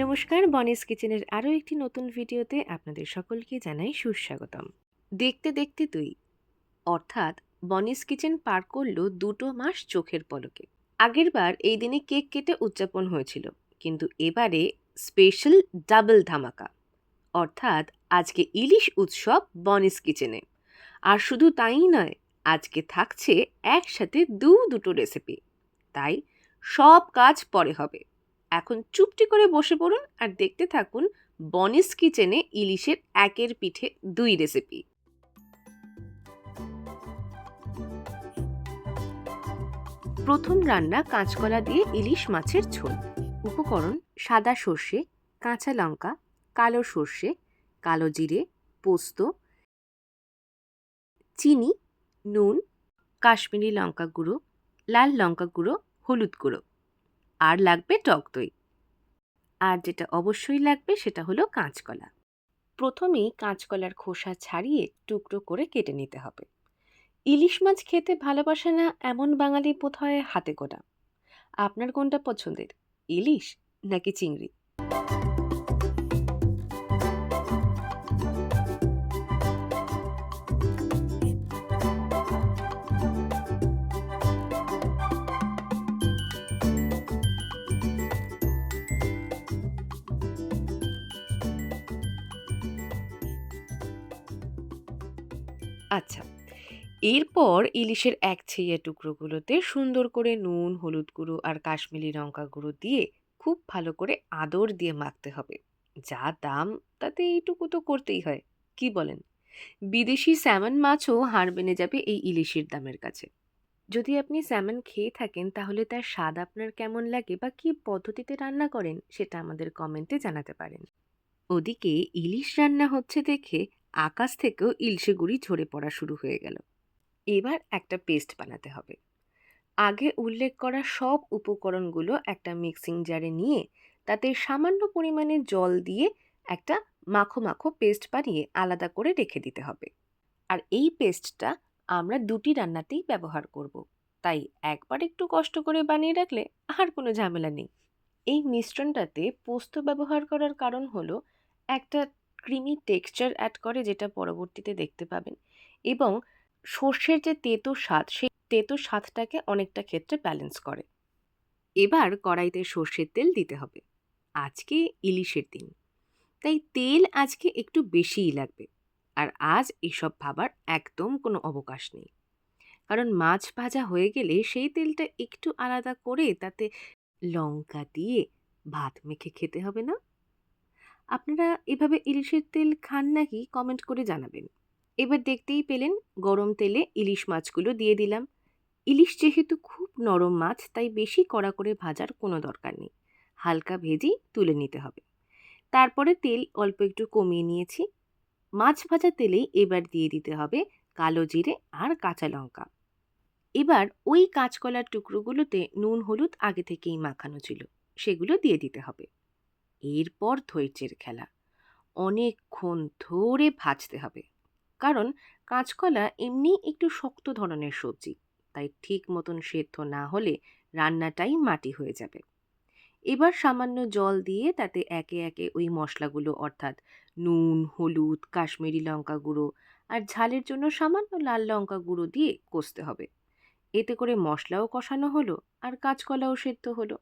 নমস্কার, বনিস কিচেনের আরও একটি নতুন ভিডিওতে আপনাদের সকলকে জানাই সুস্বাগতম। দেখতে দেখতে তুই অর্থাৎ বনিস কিচেন পার করল দুটো মাস চোখের পলকে। আগেরবার এই দিনে কেক কেটে উদযাপন হয়েছিল, কিন্তু এবারে স্পেশাল ডাবল ধামাকা। অর্থাৎ আজকে ইলিশ উৎসব বনিস কিচেনে। আর শুধু তাই নয়, আজকে থাকছে একসাথে দু দুটো রেসিপি তাই সব কাজ পরে হবে। এখন চুপটি করে বসে পড়ুন আর দেখতে থাকুন বনিস কিচেনে ইলিশের একের পিঠে দুই রেসিপি প্রথম রান্না কাঁচকলা দিয়ে ইলিশ মাছের ঝোল। উপকরণ সাদা সর্ষে, কাঁচা লঙ্কা, কালো সর্ষে, কালো জিরে, পোস্ত, চিনি, নুন, কাশ্মীরি লঙ্কা গুঁড়ো, লাল লঙ্কা গুঁড়ো, হলুদ গুঁড়ো। আর লাগবে টক দই। আর যেটা অবশ্যই লাগবে সেটা হলো কাঁচকলা। প্রথমেই কাঁচকলার খোসা ছাড়িয়ে টুকরো করে কেটে নিতে হবে। ইলিশ মাছ খেতে ভালোবাসে না এমন বাঙালি বোধহয় হাতে গোটা আপনার কোনটা পছন্দের, ইলিশ নাকি চিংড়ি? আচ্ছা এরপর ইলিশের এক ছেইয়া টুকরোগুলোতে সুন্দর করে নুন, হলুদ গুঁড়ো আর কাশ্মীরি লঙ্কা গুঁড়ো দিয়ে খুব ভালো করে আদর দিয়ে মাখতে হবে। যা দাম, তাতে এইটুকু তো করতেই হয়, কি বলেন? বিদেশি স্যামন মাছও হাড় বেনে যাবে এই ইলিশের দামের কাছে। যদি আপনি স্যামন খেয়ে থাকেন, তাহলে তার স্বাদ আপনার কেমন লাগে বা কী পদ্ধতিতে রান্না করেন, সেটা আমাদের কমেন্টে জানাতে পারেন। ওদিকে ইলিশ রান্না হচ্ছে দেখে আকাশ থেকেও ইলশে গুঁড়ি ঝরে পড়া শুরু হয়ে গেল। এবার একটা পেস্ট বানাতে হবে। আগে উল্লেখ করা সব উপকরণগুলো একটা মিক্সিং জারে নিয়ে তাতে সামান্য পরিমাণে জল দিয়ে একটা মাখো মাখো পেস্ট বানিয়ে আলাদা করে রেখে দিতে হবে। আর এই পেস্টটা আমরা দুটি রান্নাতেই ব্যবহার করব। তাই একবার একটু কষ্ট করে বানিয়ে রাখলে আর কোনো ঝামেলা নেই। এই মিশ্রণটাতে পোস্ত ব্যবহার করার কারণ হলো একটা ক্রিমি টেক্সচার অ্যাড করে যেটা পরবর্তীতে দেখতে পাবেন এবং সর্ষের যে তেতো স্বাদ, সেই তেতো স্বাদটাকে অনেকটা ক্ষেত্রে ব্যালেন্স করে। এবার কড়াইতে সর্ষের তেল দিতে হবে। আজকে ইলিশের দিন। তাই তেল আজকে একটু বেশিই লাগবে। আর আজ এসব ভাবার একদম কোনো অবকাশ নেই। কারণ মাছ ভাজা হয়ে গেলে সেই তেলটা একটু আলাদা করে তাতে লঙ্কা দিয়ে ভাত মেখে খেতে হবে না? আপনারা এভাবে ইলিশের তেল খান নাকি? কমেন্ট করে জানাবেন। এবার দেখতেই পেলেন গরম তেলে ইলিশ মাছগুলো দিয়ে দিলাম। ইলিশ যেহেতু খুব নরম মাছ, তাই বেশি কড়া করে ভাজার কোনো দরকার নেই। হালকা ভেজেই তুলে নিতে হবে। তারপরে তেল অল্প একটু কমিয়ে নিয়েছি। মাছ ভাজা তেলেই এবার দিয়ে দিতে হবে কালো জিরে আর কাঁচা লঙ্কা। এবার ওই কাঁচকলার টুকরোগুলোতে নুন, হলুদ আগে থেকেই মাখানো ছিল, সেগুলো দিয়ে দিতে হবে। এরপর ধৈর্যের খেলা। অনেকক্ষণ ধরে ভাজতে হবে। কারণ কাঁচকলা এমনি একটু শক্ত ধরনের সবজি, তাই ঠিক মতন সেদ্ধ না হলে রান্নাটাই মাটি হয়ে যাবে। এবার সামান্য জল দিয়ে তাতে একে একে ওই মশলাগুলো, অর্থাৎ নুন, হলুদ, কাশ্মীরি লঙ্কা গুঁড়ো আর ঝালের জন্য সামান্য লাল লঙ্কা গুঁড়ো দিয়ে কষতে হবে। এতে করে মশলাও কষানো হলো আর কাঁচকলাও সেদ্ধ হলো।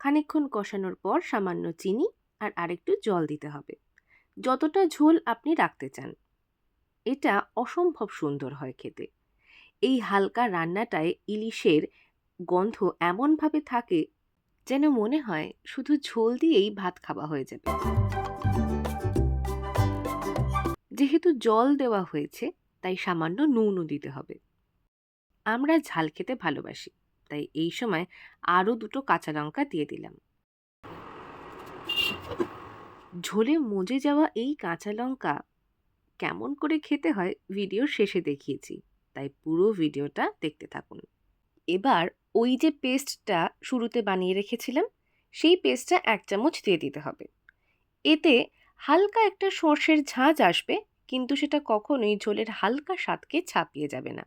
খানিকক্ষণ কষানোর পর সামান্য চিনি আর আরেকটু জল দিতে হবে। যতটা ঝোল আপনি রাখতে চান। এটা অসম্ভব সুন্দর হয় খেতে। এই হালকা রান্নাটায় ইলিশের গন্ধ এমনভাবে থাকে যেন মনে হয় শুধু ঝোল দিয়েই ভাত খাওয়া হয়ে যাবে। যেহেতু জল দেওয়া হয়েছে, তাই সামান্য নুনও দিতে হবে। আমরা ঝাল খেতে ভালোবাসি, তাই এই সময় আরও দুটো কাঁচা লঙ্কা দিয়ে দিলাম। ঝোলে মজে যাওয়া এই কাঁচা লঙ্কা কেমন করে খেতে হয় ভিডিওর শেষে দেখিয়েছি। তাই পুরো ভিডিওটা দেখতে থাকুন। এবার ওই যে পেস্টটা শুরুতে বানিয়ে রেখেছিলাম, সেই পেস্টটা এক চামচ দিয়ে দিতে হবে। এতে হালকা একটা সর্ষের ঝাঁঝ আসবে, কিন্তু সেটা কখনোই ঝোলের হালকা স্বাদকে ছাপিয়ে যাবে না।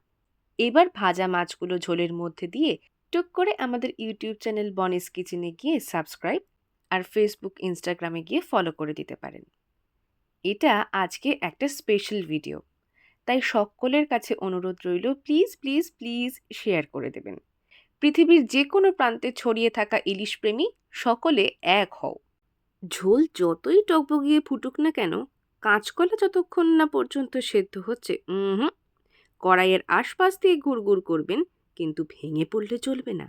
এবার ভাজা মাছগুলো ঝোলের মধ্যে দিয়ে টুক করে আমাদের ইউটিউব চ্যানেল বনিস কিচেনে গিয়ে সাবস্ক্রাইব আর ফেসবুক ইনস্টাগ্রামে গিয়ে ফলো করে দিতে পারেন। এটা আজকে একটা স্পেশাল ভিডিও তাই সকলের কাছে অনুরোধ রইল প্লিজ প্লিজ প্লিজ শেয়ার করে দেবেন। পৃথিবীর যে কোনো প্রান্তে ছড়িয়ে থাকা ইলিশ প্রেমী সকলে এক হও। ঝোল যতই টকবগিয়ে ফুটুক না কেন, কাঁচকলা যতক্ষণ না পর্যন্ত সেদ্ধ হচ্ছে হুম কড়াইয়ের আশপাশ দিয়ে গুড় করবেন, কিন্তু ভেঙে পড়লে চলবে না।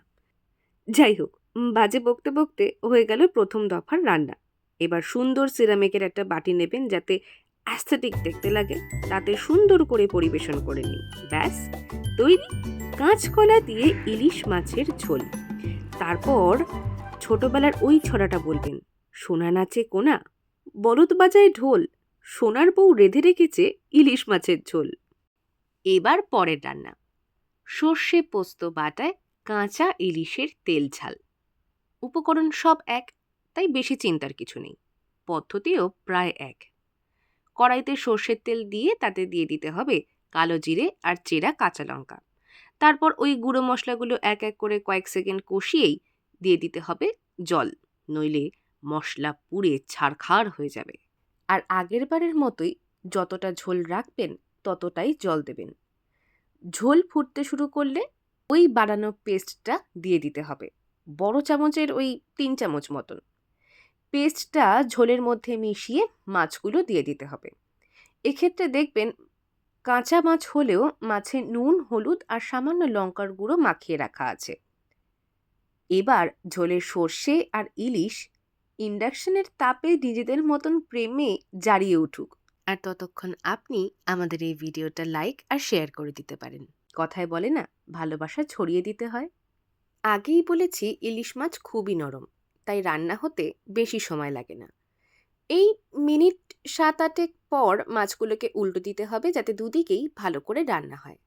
যাই হোক, বাজে বকতে বকতে হয়ে গেল প্রথম দফার রান্না। এবার সুন্দর সিরামিকের একটা বাটি নেবেন যাতে অ্যাস্থেটিক দেখতে লাগে। তাতে সুন্দর করে পরিবেশন করে নিন। ব্যাস, তৈরি কাঁচকলা দিয়ে ইলিশ মাছের ঝোল। তারপর ছোটবেলার ওই ছড়াটা বলবেন, সোনা নাচে কোনা? বলদ বাজায় ঢোল, সোনার বউ রেঁধে রেখেছে ইলিশ মাছের ঝোল। এবার পরের রান্না। সর্ষে পোস্ত বাটায় কাঁচা ইলিশের তেল ঝাল। উপকরণ সব এক। তাই বেশি চিন্তার কিছু নেই। পদ্ধতিও প্রায় এক। কড়াইতে সর্ষের তেল দিয়ে তাতে দিয়ে দিতে হবে কালো জিরে আর চেরা কাঁচা লঙ্কা। তারপর ওই গুঁড়ো মশলাগুলো এক এক করে কয়েক সেকেন্ড কষিয়েই দিয়ে দিতে হবে জল, নইলে মশলা পুড়ে ছাড়খাড় হয়ে যাবে। আর আগের বারের মতোই যতটা ঝোল রাখবেন ততটাই জল দেবেন। ঝোল ফুটতে শুরু করলে ওই বানানো পেস্টটা দিয়ে দিতে হবে। বড় চামচের ওই তিন চামচ মতন। পেস্টটা ঝোলের মধ্যে মিশিয়ে মাছগুলো দিয়ে দিতে হবে। এক্ষেত্রে দেখবেন কাঁচা মাছ হলেও মাছে নুন, হলুদ আর সামান্য লঙ্কার গুঁড়ো মাখিয়ে রাখা আছে। এবার ঝোলের সর্ষে আর ইলিশ ইন্ডাকশনের তাপে নিজেদের মতন প্রেমে জারিয়ে উঠুক। আর ততক্ষণ আপনি আমাদের এই ভিডিওটা লাইক আর শেয়ার করে দিতে পারেন। কথায় বলে না, ভালোবাসা ছড়িয়ে দিতে হয়। আগেই বলেছি, ইলিশ মাছ খুবই নরম। তাই রান্না হতে বেশি সময় লাগে না। এই মিনিট সাত আটেক পর মাছগুলোকে উল্টো দিতে হবে যাতে দুদিকেই ভালো করে রান্না হয়।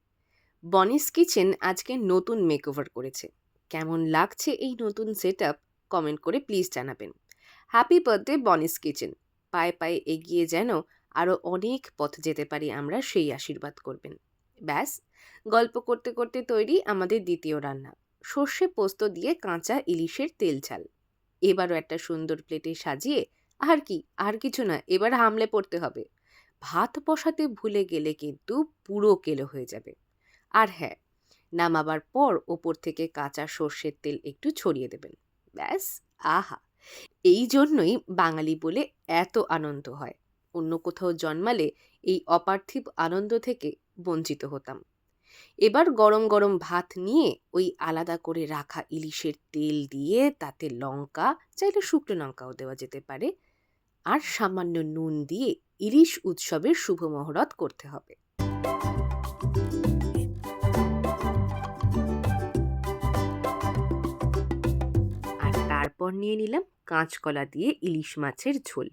বনিস কিচেন আজকে নতুন মেকওভার করেছে। কেমন লাগছে এই নতুন সেট কমেন্ট করে প্লিজ জানাবেন। Happy birthday Bonnie's kitchen. পায়ে পায়ে এগিয়ে যেন আরও অনেক পথ যেতে পারি আমরা সেই আশীর্বাদ করবেন। ব্যাস, গল্প করতে করতে তৈরি আমাদের দ্বিতীয় রান্না। সর্ষে পোস্ত দিয়ে কাঁচা ইলিশের তেল ঝাল। এবারও একটা সুন্দর প্লেটে সাজিয়ে, আর কি, আর কিছু না এবার হামলে পড়তে হবে। ভাত বসাতে ভুলে গেলে কিন্তু পুরো কেলো হয়ে যাবে। আর হ্যাঁ নামাবার পর ওপর থেকে কাঁচা সর্ষের তেল একটু ছড়িয়ে দেবেন। ব্যাস, আহা! এই জন্যই বাঙালি বলে এত আনন্দ হয়। অন্য কোথাও জন্মালে এই অপার্থিব আনন্দ থেকে বঞ্চিত হতাম। এবার গরম গরম ভাত নিয়ে ওই আলাদা করে রাখা ইলিশের তেল দিয়ে তাতে লঙ্কা, চাইলে শুকনো লঙ্কাও দেওয়া যেতে পারে। আর সামান্য নুন দিয়ে ইলিশ উৎসবের শুভ মহরত করতে হবে। আর তারপর নিয়ে নিলাম কাঁচকলা দিয়ে ইলিশ মাছের ঝোল।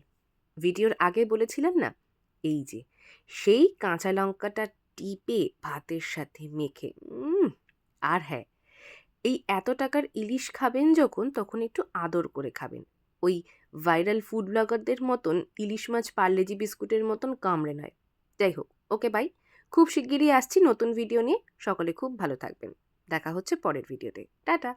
ভিডিওর আগে বলেছিলাম না? এই যে, সেই কাঁচা লঙ্কাটা টিপে ভাতের সাথে মেখে আর হ্যাঁ এই এত টাকার ইলিশ খাবেন যখন, তখন একটু আদর করে খাবেন। ওই ভাইরাল ফুড ব্লগারদের মতন ইলিশ মাছ পার্লেজি বিস্কুটের মতন কামড়ে নয়। যাই হোক, ওকে বাই। খুব শিগগিরই আসছি নতুন ভিডিও নিয়ে। সকলে খুব ভালো থাকবেন। দেখা হচ্ছে পরের ভিডিওতে। টাটা!